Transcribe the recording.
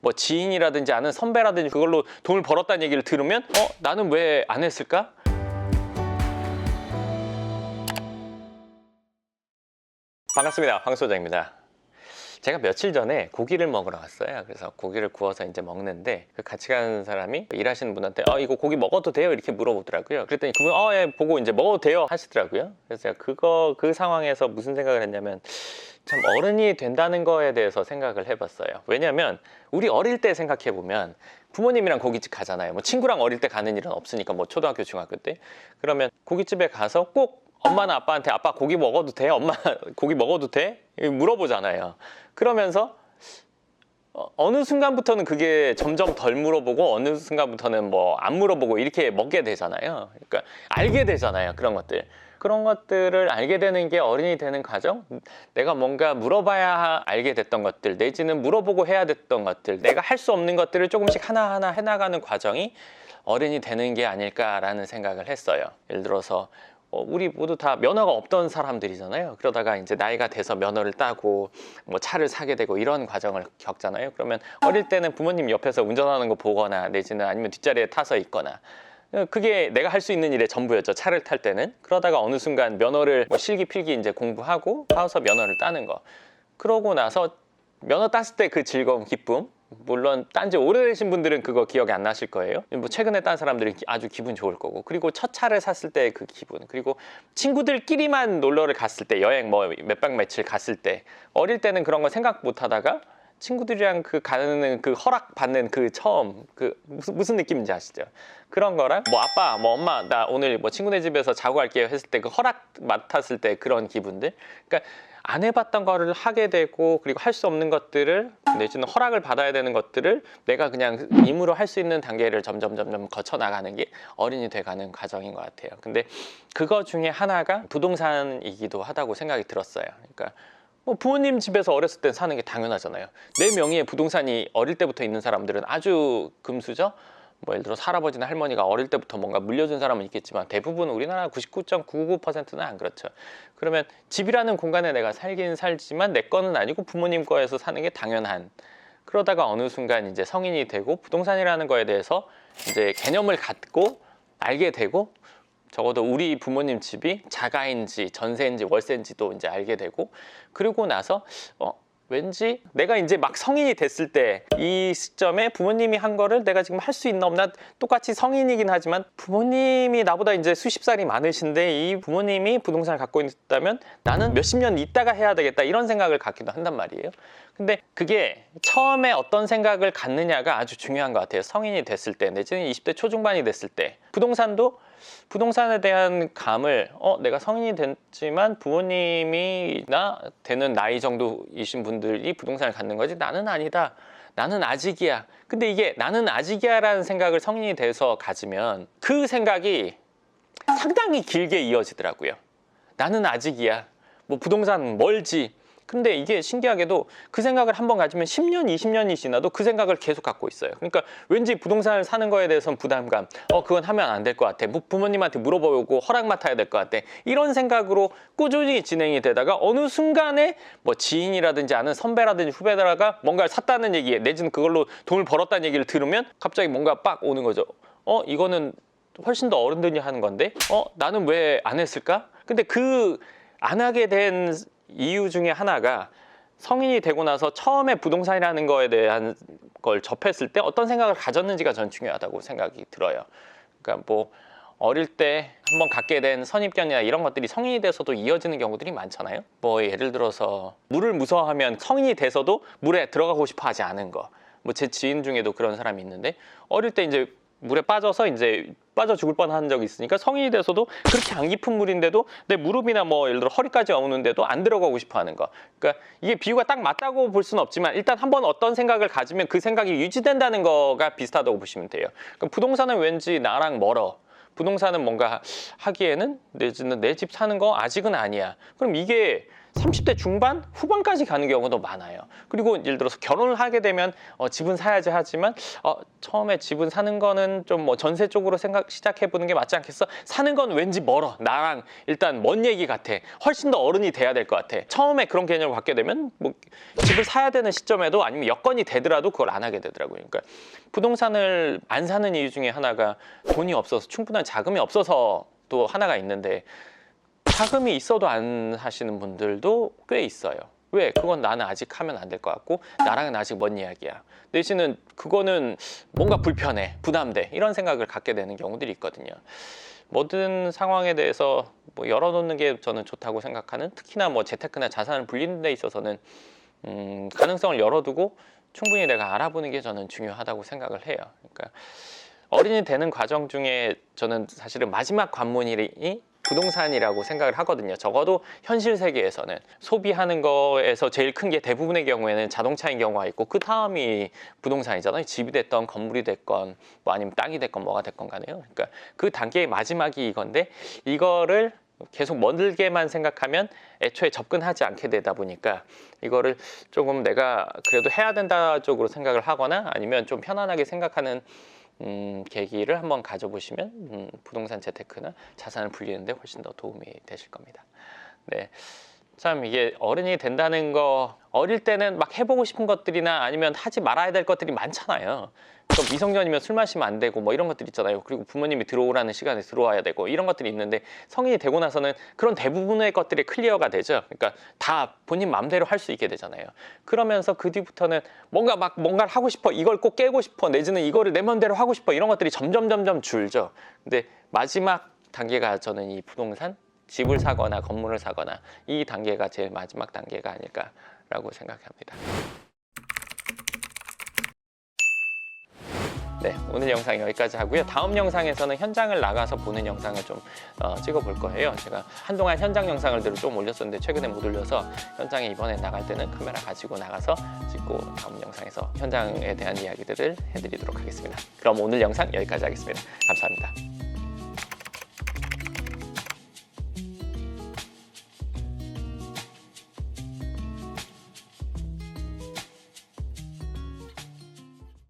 뭐 지인이라든지 아는 선배라든지 그걸로 돈을 벌었다는 얘기를 들으면 어 나는 왜 안 했을까? 반갑습니다. 황 소장입니다. 제가 며칠 전에 고기를 먹으러 왔어요. 그래서 고기를 구워서 이제 먹는데 그 같이 가는 사람이 일하시는 분한테 어 이거 고기 먹어도 돼요? 이렇게 물어보더라고요. 그랬더니 그분 어예 보고 이제 먹어도 돼요 하시더라고요. 그래서 제가 그거 그 상황에서 무슨 생각을 했냐면 참 어른이 된다는 거에 대해서 생각을 해봤어요. 왜냐하면 우리 어릴 때 생각해 보면 부모님이랑 고깃집 가잖아요. 뭐 친구랑 어릴 때 가는 일은 없으니까 뭐 초등학교 중학교 때 그러면 고깃집에 가서 꼭 엄마나 아빠한테 아빠 고기 먹어도 돼? 엄마 고기 먹어도 돼? 물어보잖아요. 그러면서 어, 어느 순간부터는 그게 점점 덜 물어보고 어느 순간부터는 뭐 안 물어보고 이렇게 먹게 되잖아요. 그러니까 알게 되잖아요. 그런 것들. 그런 것들을 알게 되는 게 어른이 되는 과정? 내가 뭔가 물어봐야 알게 됐던 것들, 내지는 물어보고 해야 됐던 것들, 내가 할 수 없는 것들을 조금씩 하나하나 해나가는 과정이 어른이 되는 게 아닐까라는 생각을 했어요. 예를 들어서 어, 우리 모두 다 면허가 없던 사람들이잖아요. 그러다가 이제 나이가 돼서 면허를 따고 뭐 차를 사게 되고 이런 과정을 겪잖아요. 그러면 어릴 때는 부모님 옆에서 운전하는 거 보거나 내지는 아니면 뒷자리에 타서 있거나 어, 그게 내가 할 수 있는 일의 전부였죠. 차를 탈 때는. 그러다가 어느 순간 면허를 뭐 실기 필기 이제 공부하고 하서 면허를 따는 거. 그러고 나서 면허 땄을 때 그 즐거움, 기쁨. 물론 딴 지 오래되신 분들은 그거 기억이 안 나실 거예요. 뭐 최근에 딴 사람들이 아주 기분 좋을 거고. 그리고 첫 차를 샀을 때 그 기분. 그리고 친구들끼리만 놀러를 갔을 때 여행 뭐 몇 박 며칠 갔을 때 어릴 때는 그런 거 생각 못 하다가 친구들이랑 그 가는 그 허락 받는 그 처음 그 무슨 무슨 느낌인지 아시죠? 그런 거랑 뭐 아빠 뭐 엄마 나 오늘 뭐 친구네 집에서 자고 갈게요 했을 때 그 허락 맡았을 때 그런 기분들 그러니까 안 해봤던 거를 하게 되고 그리고 할 수 없는 것들을 내지는 허락을 받아야 되는 것들을 내가 그냥 임으로 할 수 있는 단계를 점점 점점 거쳐 나가는 게 어른이 돼가는 과정인 것 같아요. 근데 그거 중에 하나가 부동산이기도 하다고 생각이 들었어요. 그러니까 뭐 부모님 집에서 어렸을 땐 사는 게 당연하잖아요. 내 명의의 부동산이 어릴 때부터 있는 사람들은 아주 금수저. 뭐 예를 들어 할아버지나 할머니가 어릴 때부터 뭔가 물려준 사람은 있겠지만 대부분 우리나라 99.99%는 안 그렇죠. 그러면 집이라는 공간에 내가 살긴 살지만 내 거는 아니고 부모님 거에서 사는 게 당연한. 그러다가 어느 순간 이제 성인이 되고 부동산이라는 거에 대해서 이제 개념을 갖고 알게 되고 적어도 우리 부모님 집이 자가인지 전세인지 월세인지도 이제 알게 되고 그리고 나서 어 왠지 내가 이제 막 성인이 됐을 때 이 시점에 부모님이 한 거를 내가 지금 할 수 있나 없나 똑같이 성인이긴 하지만 부모님이 나보다 이제 수십 살이 많으신데 이 부모님이 부동산을 갖고 있다면 나는 몇십 년 있다가 해야 되겠다 이런 생각을 갖기도 한단 말이에요. 근데 그게 처음에 어떤 생각을 갖느냐가 아주 중요한 것 같아요. 성인이 됐을 때 내지는 20대 초중반이 됐을 때 부동산도 부동산에 대한 감을 어 내가 성인이 됐지만 부모님이나 되는 나이 정도이신 분들이 부동산을 갖는 거지 나는 아니다. 나는 아직이야. 근데 이게 나는 아직이야 라는 생각을 성인이 돼서 가지면 그 생각이 상당히 길게 이어지더라고요. 나는 아직이야. 뭐 부동산 멀지. 근데 이게 신기하게도 그 생각을 한번 가지면 10년, 20년이 지나도 그 생각을 계속 갖고 있어요. 그러니까 왠지 부동산을 사는 거에 대해서는 부담감, 어, 그건 하면 안 될 것 같아. 부- 부모님한테 물어보고 허락 맡아야 될 것 같아. 이런 생각으로 꾸준히 진행이 되다가 어느 순간에 뭐 지인이라든지 아는 선배라든지 후배들아가 뭔가를 샀다는 얘기에 내지는 그걸로 돈을 벌었다는 얘기를 들으면 갑자기 뭔가 빡 오는 거죠. 어, 이거는 훨씬 더 어른들이 하는 건데, 어, 나는 왜 안 했을까? 근데 그 안 하게 된 이유 중에 하나가 성인이 되고 나서 처음에 부동산이라는 거에 대한 걸 접했을 때 어떤 생각을 가졌는지가 전 중요하다고 생각이 들어요. 그러니까 뭐 어릴 때 한번 갖게 된 선입견이나 이런 것들이 성인이 돼서도 이어지는 경우들이 많잖아요. 뭐 예를 들어서 물을 무서워하면 성인이 돼서도 물에 들어가고 싶어 하지 않은 거. 뭐 제 지인 중에도 그런 사람이 있는데 어릴 때 이제 물에 빠져서 이제 빠져 죽을 뻔한 적이 있으니까 성인이 돼서도 그렇게 안 깊은 물인데도 내 무릎이나 뭐 예를 들어 허리까지 오는데도 안 들어가고 싶어 하는 거. 그러니까 이게 비유가 딱 맞다고 볼 수는 없지만 일단 한번 어떤 생각을 가지면 그 생각이 유지된다는 거가 비슷하다고 보시면 돼요. 그러니까 부동산은 왠지 나랑 멀어. 부동산은 뭔가 하기에는 내지는 내 집 사는 거 아직은 아니야. 그럼 이게 30대 중반 후반까지 가는 경우도 많아요. 그리고 예를 들어서 결혼을 하게 되면 어, 집은 사야지 하지만 어, 처음에 집은 사는 거는 좀 뭐 전세 쪽으로 생각 시작해 보는 게 맞지 않겠어? 사는 건 왠지 멀어. 나랑 일단 먼 얘기 같아. 훨씬 더 어른이 돼야 될 것 같아. 처음에 그런 개념을 갖게 되면 뭐 집을 사야 되는 시점에도 아니면 여건이 되더라도 그걸 안 하게 되더라고요. 그러니까 부동산을 안 사는 이유 중에 하나가 돈이 없어서 충분한 자금이 없어서 또 하나가 있는데 자금이 있어도 안 하시는 분들도 꽤 있어요. 왜? 그건 나는 아직 하면 안 될 것 같고 나랑은 아직 먼 이야기야. 내지는 그거는 뭔가 불편해, 부담돼 이런 생각을 갖게 되는 경우들이 있거든요. 모든 상황에 대해서 뭐 열어놓는 게 저는 좋다고 생각하는 특히나 뭐 재테크나 자산을 불리는 데 있어서는 음, 가능성을 열어두고 충분히 내가 알아보는 게 저는 중요하다고 생각을 해요. 그러니까 어린이 되는 과정 중에 저는 사실은 마지막 관문이 부동산이라고 생각을 하거든요. 적어도 현실 세계에서는 소비하는 거에서 제일 큰 게 대부분의 경우에는 자동차인 경우가 있고 그 다음이 부동산이잖아요. 집이 됐건 건물이 됐건 뭐 아니면 땅이 됐건 뭐가 됐건 간에요. 그러니까 그 단계의 마지막이 이건데 이거를 계속 멀게만 생각하면 애초에 접근하지 않게 되다 보니까 이거를 조금 내가 그래도 해야 된다 쪽으로 생각을 하거나 아니면 좀 편안하게 생각하는 음, 계기를 한번 가져보시면 음, 부동산 재테크나 자산을 불리는데 훨씬 더 도움이 되실 겁니다. 네. 참 이게 어른이 된다는 거 어릴 때는 막 해보고 싶은 것들이나 아니면 하지 말아야 될 것들이 많잖아요. 그럼 미성년이면 술 마시면 안 되고 뭐 이런 것들 있잖아요. 그리고 부모님이 들어오라는 시간에 들어와야 되고 이런 것들이 있는데 성인이 되고 나서는 그런 대부분의 것들이 클리어가 되죠. 그러니까 다 본인 마음대로 할 수 있게 되잖아요. 그러면서 그 뒤부터는 뭔가 막 뭔가를 하고 싶어 이걸 꼭 깨고 싶어 내지는 이거를 내 맘대로 하고 싶어 이런 것들이 점점 점점 줄죠. 근데 마지막 단계가 저는 이 부동산 집을 사거나 건물을 사거나 이 단계가 제일 마지막 단계가 아닐까라고 생각합니다. 네, 오늘 영상 여기까지 하고요. 다음 영상에서는 현장을 나가서 보는 영상을 좀 어, 찍어볼 거예요. 제가 한동안 현장 영상을 들좀 올렸었는데 최근에 못 올려서 현장에 이번에 나갈 때는 카메라 가지고 나가서 찍고 다음 영상에서 현장에 대한 이야기들을 해드리도록 하겠습니다. 그럼 오늘 영상 여기까지 하겠습니다. 감사합니다.